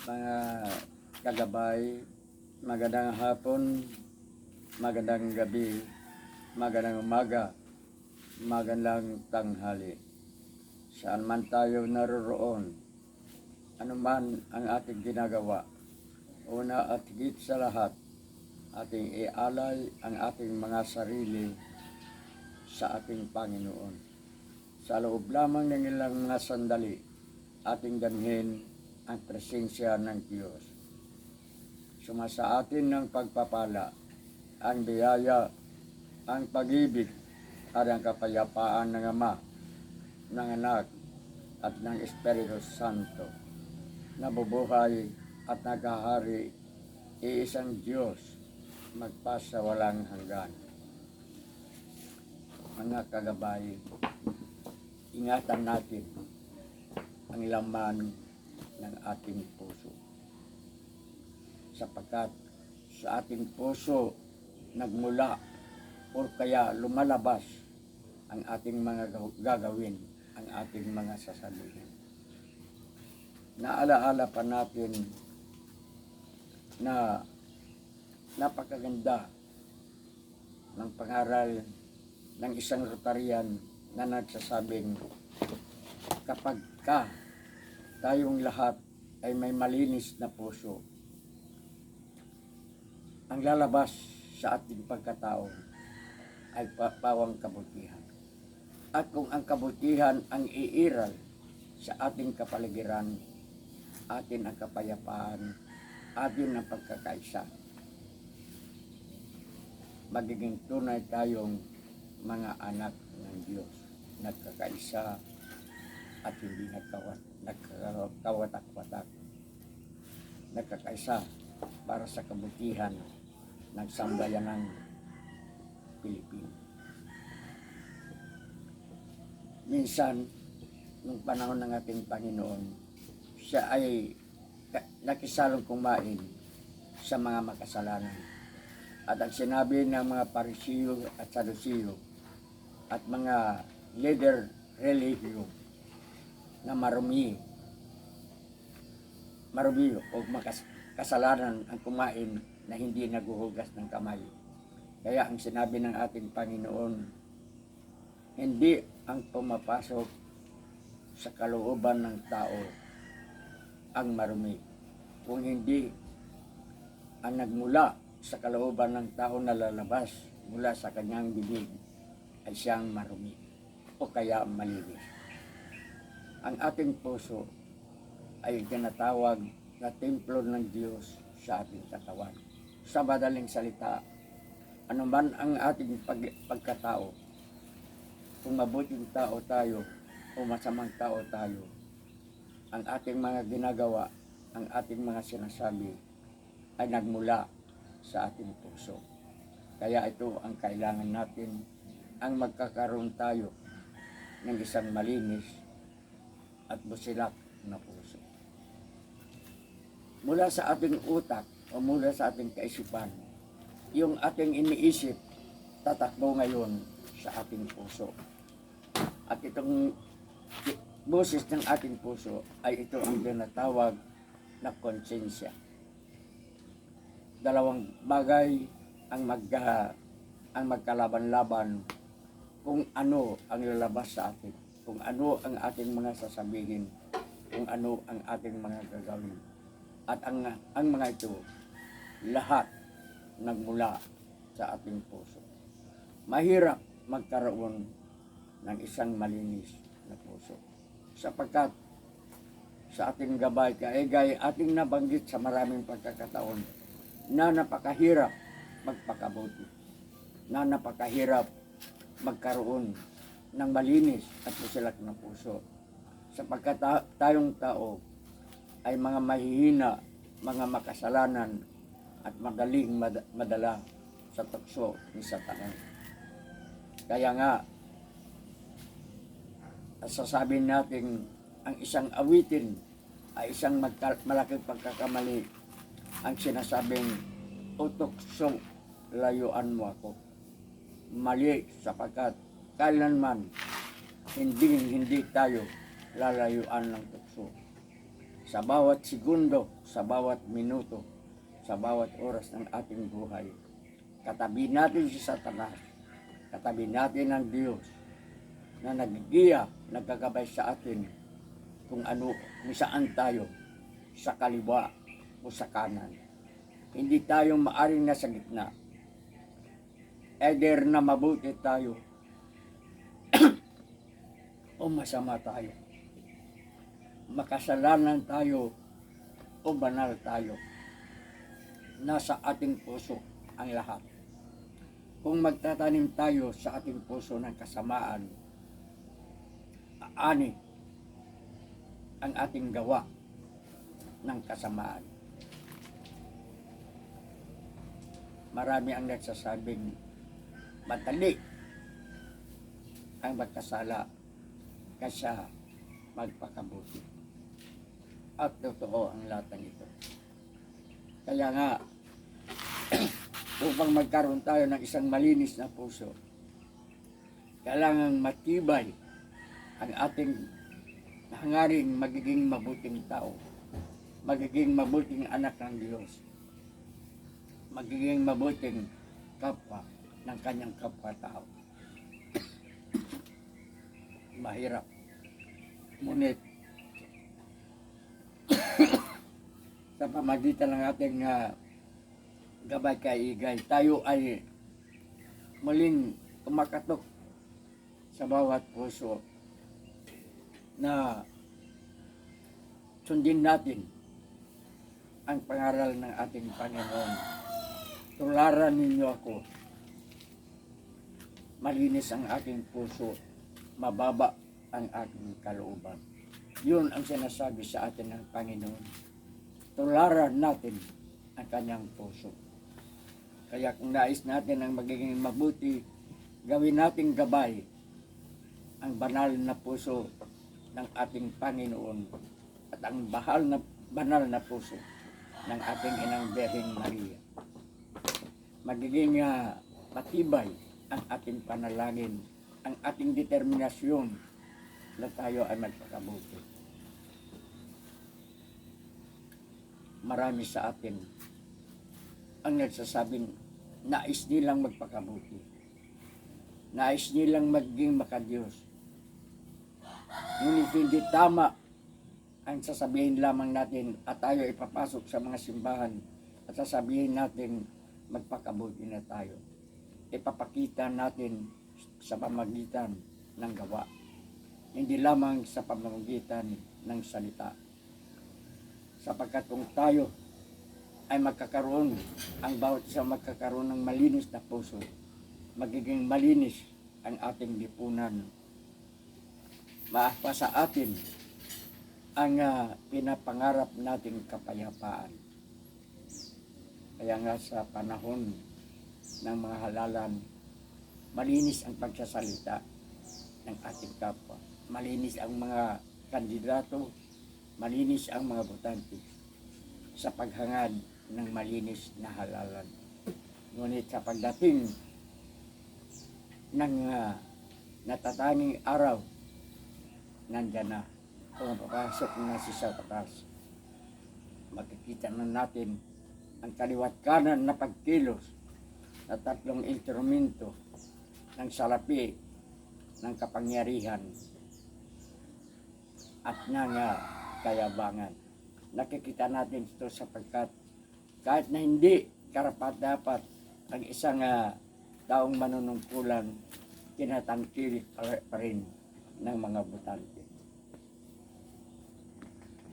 mga kagabay, magandang hapon, magandang gabi, magandang umaga, magandang tanghali. Saan man tayo naroroon, anuman ang ating ginagawa, una at higit sa lahat, ating ialay ang ating mga sarili sa ating Panginoon. Sa loob lamang ng ilang mga sandali, ating damhin ang presensya ng Diyos. Sumasa atin ng pagpapala, ang biyaya, ang pag-ibig, at ang kapayapaan ng Ama, ng Anak, at ng Espiritu Santo, nabubuhay at naghahari, iisang Diyos, magpasa walang hanggan. Mga kagabay, ingatan natin ang laman ng ating puso. Sapagkat sa ating puso nagmula o kaya lumalabas ang ating mga gaw- gagawin, ang ating mga sasabihin. Naalaala pa natin na napakaganda ng pangaral ng isang Rotarian na nagsasabing kapag ka tayong lahat ay may malinis na puso, ang lalabas sa ating pagkatao ay pa- pawang kabutihan. At kung ang kabutihan ang iiral sa ating kapaligiran, atin ang kapayapaan, atin ang pagkakaisa. Magiging tunay tayong mga anak ng Diyos, nagkakaisa at hindi nagkawat, nagkawatak-watak. Nagkakaisa para sa kabutihan ng sambayanang Pilipino. Minsan, nung panahon ng ating Panginoon, siya ay nakisalong kumain sa mga makasalanan. At ang sinabi ng mga parisiyo at sadusiyo at mga leader religiyo na marumi, marumi o makas, kasalanan ang kumain na hindi naguhugas ng kamay. Kaya ang sinabi ng ating Panginoon, hindi ang pumapasok sa kalooban ng tao ang marumi. Kung hindi ang nagmula sa kalooban ng tao na lalabas mula sa kanyang bibig ay siyang marumi o kaya malinis. Ang ating puso ay tinatawag na templo ng Diyos sa ating katawan. Sa madaling salita, anuman ang ating pag, pagkatao, kung mabuting tao tayo o masamang tao tayo, ang ating mga ginagawa, ang ating mga sinasabi ay nagmula sa ating puso. Kaya ito ang kailangan natin, ang magkakaroon tayo ng isang malinis at busilak na puso. Mula sa ating utak o mula sa ating kaisipan, yung ating iniisip, tatakbo ngayon sa ating puso. At itong boses ng ating puso ay ito ang tinatawag na konsensya. Dalawang bagay ang magka ang magkalaban-laban kung ano ang lalabas sa atin, kung ano ang ating mga sasabihin, kung ano ang ating mga gagawin. At ang, ang mga ito, lahat nagmula sa ating puso. Mahirap magkaroon ng isang malinis na puso. Sapagkat sa ating gabay, kaegay ating nabanggit sa maraming pagkakataon na napakahirap magpakabuti, na napakahirap magkaroon ng malinis at pusilak na puso. Sapagkat ta- tayong tao ay mga mahihina, mga makasalanan at madaling mad- madala sa tukso ni Satanas. Kaya nga, sasabihin natin ang isang awitin ay isang magka- malaking pagkakamali ang sinasabing utukso layuan mo ako. Mali sapagkat kailanman hindi hindi tayo lalayuan ng tukso. sa bawat segundo, sa bawat minuto, sa bawat oras ng ating buhay. Katabi natin si Satanas. Katabi natin ang Diyos na nagigiya, nagkagabay sa atin kung ano, kung saan tayo, sa kaliwa o sa kanan. Hindi tayo maaring nasa gitna. Either na mabuti tayo o masama tayo. Makasalanan tayo o banal tayo. Nasa ating puso ang lahat. Kung magtatanim tayo sa ating puso ng kasamaan, ani ang ating gawa ng kasamaan. Marami ang nagsasabing madali ang magkasala kaysa magpakabuti. At totoo ang lahat ng ito. Kaya nga, upang magkaroon tayo ng isang malinis na puso, kailangan matibay ang ating hangaring magiging mabuting tao, magiging mabuting anak ng Diyos, magiging mabuting kapwa ng kanyang kapwa-tao. Mahirap. Ngunit, sa pamagitan ng ating uh, gabay kaigay, tayo ay muling kumakatok sa bawat puso na sundin natin ang pangaral ng ating Panginoon. Tularan ninyo ako. Malinis ang aking puso. Mababa ang aking kalooban. Yun ang sinasabi sa atin ng Panginoon. Tularan natin ang kanyang puso. Kaya kung nais natin ang magiging mabuti, gawin nating gabay ang banal na puso ng ating Panginoon at ang bahal na banal na puso ng ating inang Beheng Maria. Magiging uh, matibay ang ating panalangin, ang ating determinasyon na tayo ay magpakabuti. Marami sa atin ang nagsasabing nais nilang magpakabuti. Nais nilang maging makadiyos. Ngunit hindi tama ang sasabihin lamang natin at tayo ipapasok sa mga simbahan at sasabihin natin magpakabuti na tayo. Ipapakita natin sa pamagitan ng gawa. Hindi lamang sa pamamagitan ng salita. Sapagkat kung tayo ay magkakaroon, ang bawat isa magkakaroon ng malinis na puso, magiging malinis ang ating lipunan. Maapa sa atin ang ah, pinapangarap nating kapayapaan. Kaya nga sa panahon ng mga halalan, malinis ang pagsasalita ng ating kapwa. Malinis ang mga kandidato, malinis ang mga botante sa paghangad ng malinis na halalan. Ngunit sa pagdating ng uh, natatanging araw, nandyan na, pumapasok na si Satanas. Makikita na natin ang kaliwat kanan na pagkilos na tatlong instrumento ng salapi ng kapangyarihan at ng uh, kayabangan. Nakikita natin ito sapagkat kahit na hindi karapat dapat ang isang uh, taong manunungkulan tinatangkil pa pa rin ng mga butante.